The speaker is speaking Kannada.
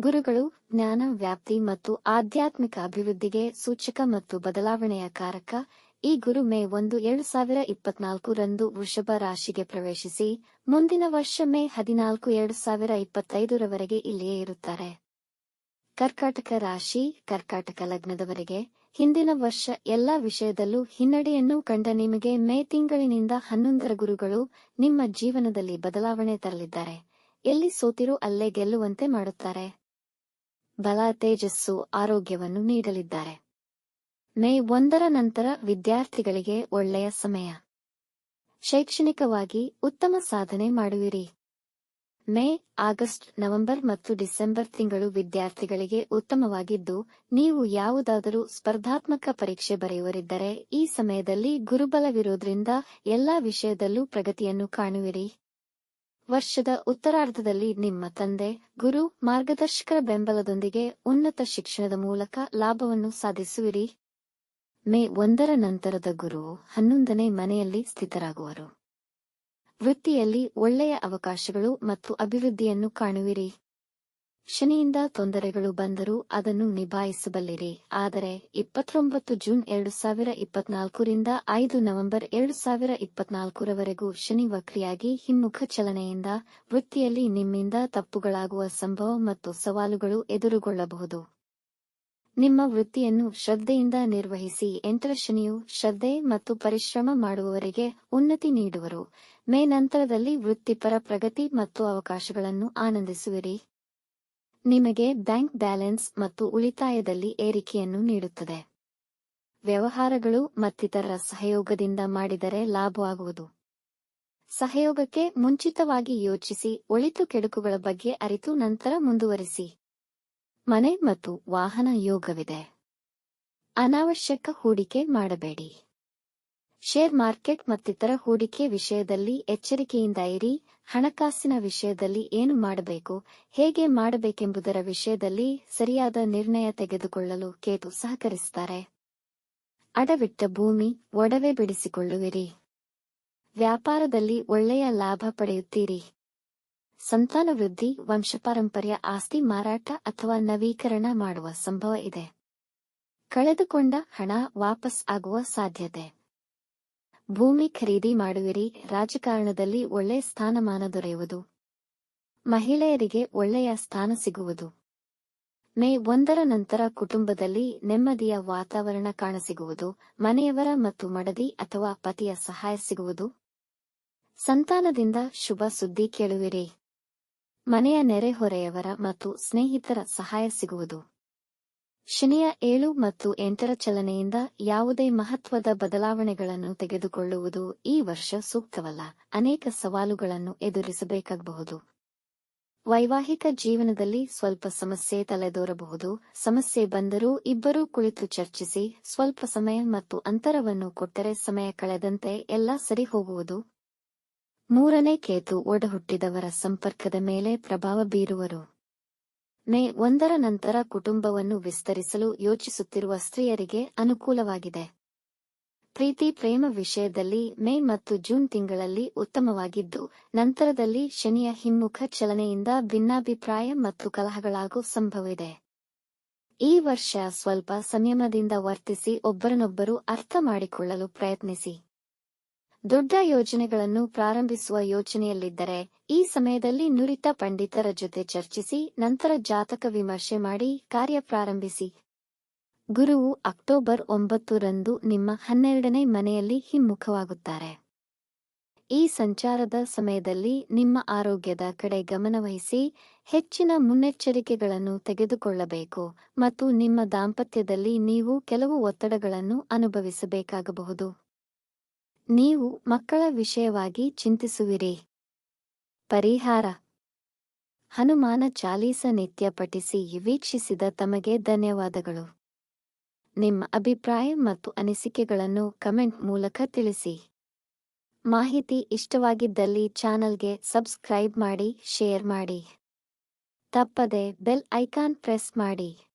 ಗುರುಗಳು, ಜ್ಞಾನ, ವ್ಯಾಪ್ತಿ ಮತ್ತು ಆಧ್ಯಾತ್ಮಿಕ ಅಭಿವೃದ್ಧಿಗೆ ಸೂಚಕ ಮತ್ತು ಬದಲಾವಣೆಯ ಕಾರಕ, ಈ ಗುರು ಮೇ ಒಂದು, ಎರಡು ಸಾವಿರ ಇಪ್ಪತ್ನಾಲ್ಕು ರಂದು ವೃಷಭ ರಾಶಿಗೆ ಪ್ರವೇಶಿಸಿ, ಮುಂದಿನ ವರ್ಷ ಮೇ ಹದಿನಾಲ್ಕು, ಎರಡು ಸಾವಿರ ಇಪ್ಪತ್ತೈದರವರೆಗೆ ಇಲ್ಲಿಯೇ ಇರುತ್ತಾರೆ. ಕರ್ಕಾಟಕ ರಾಶಿ, ಕರ್ಕಾಟಕ ಲಗ್ನದವರೆಗೆ, ಹಿಂದಿನ ವರ್ಷ ಎಲ್ಲಾ ವಿಷಯದಲ್ಲೂ ಹಿನ್ನಡೆಯನ್ನು ಕಂಡ ನಿಮಗೆ ಮೇ ತಿಂಗಳಿನಿಂದ ಹನ್ನೊಂದರ ಗುರುಗಳು ನಿಮ್ಮ ಜೀವನದಲ್ಲಿ ಬದಲಾವಣೆ ತರಲಿದ್ದಾರೆ. ಎಲ್ಲಿ ಸೋತಿರೋ ಅಲ್ಲೇ ಗೆಲ್ಲುವಂತೆ ಮಾಡುತ್ತಾರೆ. ಬಲ ತೇಜಸ್ಸು ಆರೋಗ್ಯವನ್ನು ನೀಡಲಿದ್ದಾರೆ. ಮೇ ಒಂದರ ನಂತರ ವಿದ್ಯಾರ್ಥಿಗಳಿಗೆ ಒಳ್ಳೆಯ ಸಮಯ. ಶೈಕ್ಷಣಿಕವಾಗಿ ಉತ್ತಮ ಸಾಧನೆ ಮಾಡುವಿರಿ. ಮೇ, ಆಗಸ್ಟ್, ನವೆಂಬರ್ ಮತ್ತು ಡಿಸೆಂಬರ್ ತಿಂಗಳು ವಿದ್ಯಾರ್ಥಿಗಳಿಗೆ ಉತ್ತಮವಾಗಿದ್ದು, ನೀವು ಯಾವುದಾದರೂ ಸ್ಪರ್ಧಾತ್ಮಕ ಪರೀಕ್ಷೆ ಬರೆಯುವರಿದ್ದರೆ ಈ ಸಮಯದಲ್ಲಿ ಗುರುಬಲವಿರುವುದರಿಂದ ಎಲ್ಲಾ ವಿಷಯದಲ್ಲೂ ಪ್ರಗತಿಯನ್ನು ಕಾಣುವಿರಿ. ವರ್ಷದ ಉತ್ತರಾರ್ಧದಲ್ಲಿ ನಿಮ್ಮ ತಂದೆ, ಗುರು, ಮಾರ್ಗದರ್ಶಕರ ಬೆಂಬಲದೊಂದಿಗೆ ಉನ್ನತ ಶಿಕ್ಷಣದ ಮೂಲಕ ಲಾಭವನ್ನು ಸಾಧಿಸುವಿರಿ. ಮೇ ಒಂದರ ನಂತರದ ಗುರು ಹನ್ನೊಂದನೇ ಮನೆಯಲ್ಲಿ ಸ್ಥಿತರಾಗುವರು. ವೃತ್ತಿಯಲ್ಲಿ ಒಳ್ಳೆಯ ಅವಕಾಶಗಳು ಮತ್ತು ಅಭಿವೃದ್ಧಿಯನ್ನು ಕಾಣುವಿರಿ. ಶನಿಯಿಂದ ತೊಂದರೆಗಳು ಬಂದರೂ ಅದನ್ನು ನಿಭಾಯಿಸಬಲ್ಲಿರಿ. ಆದರೆ ಇಪ್ಪತ್ತೊಂಬತ್ತು ಜೂನ್ ಎರಡು ಸಾವಿರ ಇಪ್ಪತ್ನಾಲ್ಕರಿಂದ ಐದು ನವೆಂಬರ್ ಎರಡು ಸಾವಿರ ಇಪ್ಪತ್ನಾಲ್ಕರವರೆಗೂ ಶನಿ ವಕ್ರಿಯಾಗಿ ಹಿಮ್ಮುಖ ಚಲನೆಯಿಂದ ವೃತ್ತಿಯಲ್ಲಿ ನಿಮ್ಮಿಂದ ತಪ್ಪುಗಳಾಗುವ ಸಂಭವ ಮತ್ತು ಸವಾಲುಗಳು ಎದುರುಗೊಳ್ಳಬಹುದು. ನಿಮ್ಮ ವೃತ್ತಿಯನ್ನು ಶ್ರದ್ಧೆಯಿಂದ ನಿರ್ವಹಿಸಿ ಎಂಟರ ಶನಿಯು ಶ್ರದ್ಧೆ ಮತ್ತು ಪರಿಶ್ರಮ ಮಾಡುವವರಿಗೆ ಉನ್ನತಿ ನೀಡುವರು. ಮೇ ನಂತರದಲ್ಲಿ ವೃತ್ತಿಪರ ಪ್ರಗತಿ ಮತ್ತು ಅವಕಾಶಗಳನ್ನು ಆನಂದಿಸುವಿರಿ. ನಿಮಗೆ ಬ್ಯಾಂಕ್ ಬ್ಯಾಲೆನ್ಸ್ ಮತ್ತು ಉಳಿತಾಯದಲ್ಲಿ ಏರಿಕೆಯನ್ನು ನೀಡುತ್ತದೆ. ವ್ಯವಹಾರಗಳು ಮತ್ತಿತರರ ಸಹಯೋಗದಿಂದ ಮಾಡಿದರೆ ಲಾಭವಾಗುವುದು. ಸಹಯೋಗಕ್ಕೆ ಮುಂಚಿತವಾಗಿ ಯೋಚಿಸಿ, ಒಳಿತು ಕೆಡುಕುಗಳ ಬಗ್ಗೆ ಅರಿತು ನಂತರ ಮುಂದುವರಿಸಿ. ಮನೆ ಮತ್ತು ವಾಹನ ಯೋಗವಿದೆ. ಅನಾವಶ್ಯಕ ಹೂಡಿಕೆ ಮಾಡಬೇಡಿ. ಶೇರ್ ಮಾರ್ಕೆಟ್ ಮತ್ತಿತರ ಹೂಡಿಕೆ ವಿಷಯದಲ್ಲಿ ಎಚ್ಚರಿಕೆಯಿಂದ ಇರಿ. ಹಣಕಾಸಿನ ವಿಷಯದಲ್ಲಿ ಏನು ಮಾಡಬೇಕು, ಹೇಗೆ ಮಾಡಬೇಕೆಂಬುದರ ವಿಷಯದಲ್ಲಿ ಸರಿಯಾದ ನಿರ್ಣಯ ತೆಗೆದುಕೊಳ್ಳಲು ಕೇತು ಸಹಕರಿಸುತ್ತಾರೆ. ಅಡವಿಟ್ಟ ಭೂಮಿ, ಒಡವೆ ಬಿಡಿಸಿಕೊಳ್ಳುವಿರಿ. ವ್ಯಾಪಾರದಲ್ಲಿ ಒಳ್ಳೆಯ ಲಾಭ ಪಡೆಯುತ್ತೀರಿ. ಸಂತಾನ ವೃದ್ಧಿ, ವಂಶಪಾರಂಪರ್ಯ, ಆಸ್ತಿ ಮಾರಾಟ ಅಥವಾ ನವೀಕರಣ ಮಾಡುವ ಸಂಭವ ಇದೆ. ಕಳೆದುಕೊಂಡ ಹಣ ವಾಪಸ್ ಆಗುವ ಸಾಧ್ಯತೆ. ಭೂಮಿ ಖರೀದಿ ಮಾಡುವಿರಿ, ರಾಜಕಾರಣದಲ್ಲಿ ಒಳ್ಳೆಯ ಸ್ಥಾನಮಾನ ದೊರೆಯುವುದು. ಮಹಿಳೆಯರಿಗೆ ಒಳ್ಳೆಯ ಸ್ಥಾನ ಸಿಗುವುದು. ಮೇ ಒಂದರ ನಂತರ ಕುಟುಂಬದಲ್ಲಿ ನೆಮ್ಮದಿಯ ವಾತಾವರಣ ಕಾಣಸಿಗುವುದು, ಮನೆಯವರ ಮತ್ತು ಮಡದಿ ಅಥವಾ ಪತಿಯ ಸಹಾಯ ಸಿಗುವುದು. ಸಂತಾನದಿಂದ ಶುಭ ಸುದ್ದಿ ಕೇಳುವಿರಿ. ಮನೆಯ ನೆರೆಹೊರೆಯವರ ಮತ್ತು ಸ್ನೇಹಿತರ ಸಹಾಯ ಸಿಗುವುದು. ಶನಿಯ ಏಳು ಮತ್ತು ಎಂಟರ ಚಲನೆಯಿಂದ ಯಾವುದೇ ಮಹತ್ವದ ಬದಲಾವಣೆಗಳನ್ನು ತೆಗೆದುಕೊಳ್ಳುವುದು ಈ ವರ್ಷ ಸೂಕ್ತವಲ್ಲ. ಅನೇಕ ಸವಾಲುಗಳನ್ನು ಎದುರಿಸಬೇಕಾಗಬಹುದು. ವೈವಾಹಿಕ ಜೀವನದಲ್ಲಿ ಸ್ವಲ್ಪ ಸಮಸ್ಯೆ ತಲೆದೋರಬಹುದು. ಸಮಸ್ಯೆ ಬಂದರೂ ಇಬ್ಬರೂ ಕುಳಿತು ಚರ್ಚಿಸಿ ಸ್ವಲ್ಪ ಸಮಯ ಮತ್ತು ಅಂತರವನ್ನು ಕೊಟ್ಟರೆ ಸಮಯ ಕಳೆದಂತೆ ಎಲ್ಲ ಸರಿ ಹೋಗುವುದು. ಮೂರನೇ ಕೇತು ಒಡಹುಟ್ಟಿದವರ ಸಂಪರ್ಕದ ಮೇಲೆ ಪ್ರಭಾವ ಬೀರುವರು. ಮೇ ಒಂದರ ನಂತರ ಕುಟುಂಬವನ್ನು ವಿಸ್ತರಿಸಲು ಯೋಚಿಸುತ್ತಿರುವ ಸ್ತ್ರೀಯರಿಗೆ ಅನುಕೂಲವಾಗಿದೆ. ಪ್ರೀತಿ ಪ್ರೇಮ ವಿಷಯದಲ್ಲಿ ಮೇ ಮತ್ತು ಜೂನ್ ತಿಂಗಳಲ್ಲಿ ಉತ್ತಮವಾಗಿದ್ದು, ನಂತರದಲ್ಲಿ ಶನಿಯ ಹಿಮ್ಮುಖ ಚಲನೆಯಿಂದ ಭಿನ್ನಾಭಿಪ್ರಾಯ ಮತ್ತು ಕಲಹಗಳಾಗುವ ಸಂಭವವಿದೆ. ಈ ವರ್ಷ ಸ್ವಲ್ಪ ಸಂಯಮದಿಂದ ವರ್ತಿಸಿ ಒಬ್ಬರನ್ನೊಬ್ಬರು ಅರ್ಥ ಮಾಡಿಕೊಳ್ಳಲು ಪ್ರಯತ್ನಿಸಿ. ದೊಡ್ಡ ಯೋಜನೆಗಳನ್ನು ಪ್ರಾರಂಭಿಸುವ ಯೋಚನೆಯಲ್ಲಿದ್ದರೆ, ಈ ಸಮಯದಲ್ಲಿ ನುರಿತ ಪಂಡಿತರ ಜೊತೆ ಚರ್ಚಿಸಿ, ನಂತರ ಜಾತಕ ವಿಮರ್ಶೆ ಮಾಡಿ, ಕಾರ್ಯ ಪ್ರಾರಂಭಿಸಿ. ಗುರುವು ಅಕ್ಟೋಬರ್ ಒಂಬತ್ತು ರಂದು ನಿಮ್ಮ ಹನ್ನೆರಡನೇ ಮನೆಯಲ್ಲಿ ಹಿಮ್ಮುಖವಾಗುತ್ತಾರೆ. ಈ ಸಂಚಾರದ ಸಮಯದಲ್ಲಿ ನಿಮ್ಮ ಆರೋಗ್ಯದ ಕಡೆ ಗಮನವಹಿಸಿ, ಹೆಚ್ಚಿನ ಮುನ್ನೆಚ್ಚರಿಕೆಗಳನ್ನು ತೆಗೆದುಕೊಳ್ಳಬೇಕು ಮತ್ತು ನಿಮ್ಮ ದಾಂಪತ್ಯದಲ್ಲಿ ನೀವು ಕೆಲವು ಒತ್ತಡಗಳನ್ನು ಅನುಭವಿಸಬೇಕಾಗಬಹುದು. ನೀವು ಮಕ್ಕಳ ವಿಷಯವಾಗಿ ಚಿಂತಿಸುವಿರಿ. ಪರಿಹಾರ. ಹನುಮಾನ ಚಾಲೀಸ ನಿತ್ಯ ಪಠಿಸಿ ವೀಕ್ಷಿಸಿದ ತಮಗೆ ಧನ್ಯವಾದಗಳು. ನಿಮ್ಮ ಅಭಿಪ್ರಾಯ ಮತ್ತು ಅನಿಸಿಕೆಗಳನ್ನು ಕಮೆಂಟ್ ಮೂಲಕ ತಿಳಿಸಿ. ಮಾಹಿತಿ ಇಷ್ಟವಾಗಿದ್ದಲ್ಲಿ ಚಾನಲ್ಗೆ ಸಬ್ಸ್ಕ್ರೈಬ್ ಮಾಡಿ, ಶೇರ್ ಮಾಡಿ. ತಪ್ಪದೆ ಬೆಲ್ ಐಕಾನ್ ಪ್ರೆಸ್ ಮಾಡಿ.